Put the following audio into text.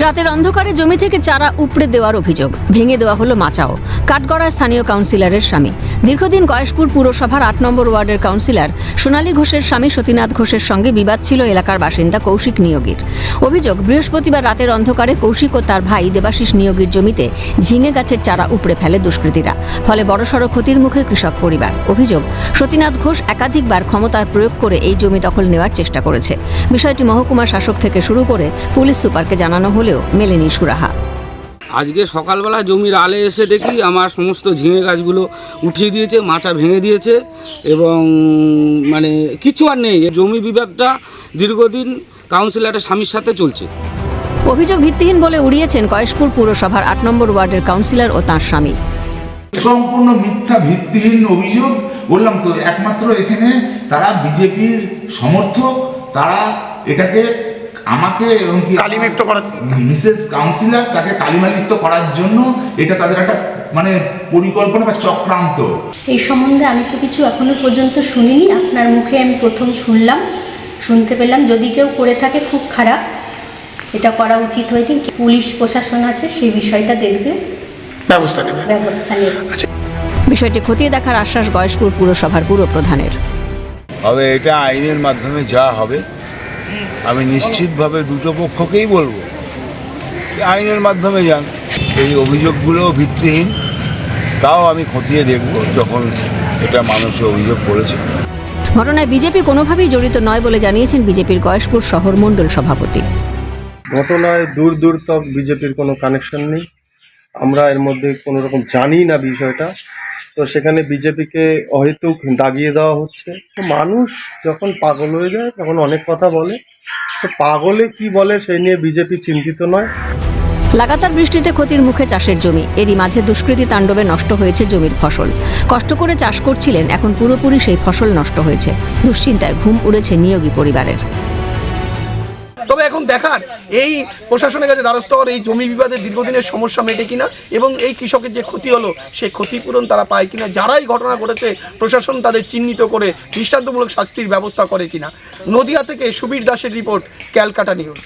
রাতের অন্ধকারে জমি থেকে চারা উপড়ে দেওয়ার অভিযোগ। ভেঙে দেওয়া হলো মাচাও। কাঠগড়া স্থানীয় কাউন্সিলরের স্বামী। দীর্ঘদিন গয়েশপুর পুরসভার আট নম্বর ওয়ার্ডের কাউন্সিলর সোনালী ঘোষের স্বামী সতীনাথ ঘোষের সঙ্গে বিবাদ ছিল এলাকার বাসিন্দা কৌশিক নিয়োগীর। অভিযোগ, বৃহস্পতিবার রাতের অন্ধকারে কৌশিক ও তার ভাই দেবাশিস নিয়োগীর জমিতে ঝিঙে গাছের চারা উপড়ে ফেলে দুষ্কৃতীরা। ফলে বড়সড় ক্ষতির মুখে কৃষক পরিবার। অভিযোগ, সতীনাথ ঘোষ একাধিকবার ক্ষমতার প্রয়োগ করে এই জমি দখল নেওয়ার চেষ্টা করেছে। বিষয়টি মহকুমা শাসক থেকে শুরু করে পুলিশ সুপারকে জানানো হলেও মেলেনি সুরাহা। আজকে সকালবেলা জমির আলে এসে দেখি আমার সমস্ত ঝিঙে গাছগুলো উঠিয়ে দিয়েছে মাচা ভেঙে দিয়েছে এবং মানে কিছু আর নেই। জমি বিবাদটা দীর্ঘদিন কাউন্সিলরের স্বামীর সাথে চলছে। অভিযোগ ভিত্তিহীন বলে উড়িয়েছেন কয়েশপুর পুরসভার আট নম্বর ওয়ার্ডের কাউন্সিলর ও তাঁর স্বামী। সম্পূর্ণ মিথ্যা ভিত্তিহীন অভিযোগ বললাম তো একমাত্র এখানে তারা বিজেপির সমর্থক তারা এটাকে আমাকে এবং কি কালিমুক্ত করার মিসেস কাউন্সিলর তাকে কালিমালিপ্ত করার জন্য এটা তাদের একটা মানে পরিকল্পনা বা চক্রান্ত। এই সম্বন্ধে আমি তো কিছু এখনও পর্যন্ত শুনিনি। আপনার মুখে আমি প্রথম শুনলাম শুনতে পেলাম। যদি কেউ করে থাকে খুব খারাপ। এটা করা উচিত হয়নি। পুলিশ প্রশাসন আছে সেই বিষয়টা দেখবে। ব্যবস্থা নেবে। ব্যবস্থা নেবে। বিষয়টি খতিয়ে দেখার আশ্বাস গয়েশপুর পুরসভার পুরো প্রধানের হবে এটা আইনের মাধ্যমে যা হবে আমি নিশ্চিতভাবে দুটো পক্ষকেই বলব যে আইনের মাধ্যমে যান। এই অভিযোগগুলো ভিত্তিহীন তাও আমি খতিয়ে দেখব যখন এটা মানুষের অভিযোগ করেছে। ঘটনায় বিজেপি কোনোভাবেই জড়িত নয় বলে জানিয়েছেন বিজেপির গয়েশপুর শহর মণ্ডল সভাপতি। ঘটনায় দূর দূর তক বিজেপির কোনো কানেকশন নেই। আমরা এর মধ্যে কোনো রকম জানি না বিষয়টা। তো সেখানে বিজেপিকে অহেতুক দাগিয়ে দেওয়া হচ্ছে। তো মানুষ যখন পাগল হয়ে যায় তখন অনেক কথা বলে। পাগলে কি বলে সেই নিয়ে বিজেপি চিন্তিত নয়? লাগাতার বৃষ্টিতে ক্ষতির মুখে চাষের জমি। এরই মাঝে দুষ্কৃতী তাণ্ডবে নষ্ট হয়েছে জমির ফসল। কষ্ট করে চাষ করছিলেন, এখন পুরোপুরি সেই ফসল নষ্ট হয়েছে। দুশ্চিন্তায় ঘুম উড়েছে নিয়োগী পরিবারের। তবে এখন দেখার, এই প্রশাসনের কাছে দ্বারস্থ এই জমি বিবাদের দীর্ঘদিনের সমস্যা মেটে কিনা এবং এই কৃষকের যে ক্ষতি হলো সেই ক্ষতিপূরণ তারা পায় কিনা, যারাই ঘটনা ঘটেছে, প্রশাসন তাদের চিহ্নিত করে, দৃষ্টান্তমূলক শাস্তির ব্যবস্থা করে কিনা। নদিয়া থেকে সুবীর দাসের রিপোর্ট, ক্যালকাটা নিউজ।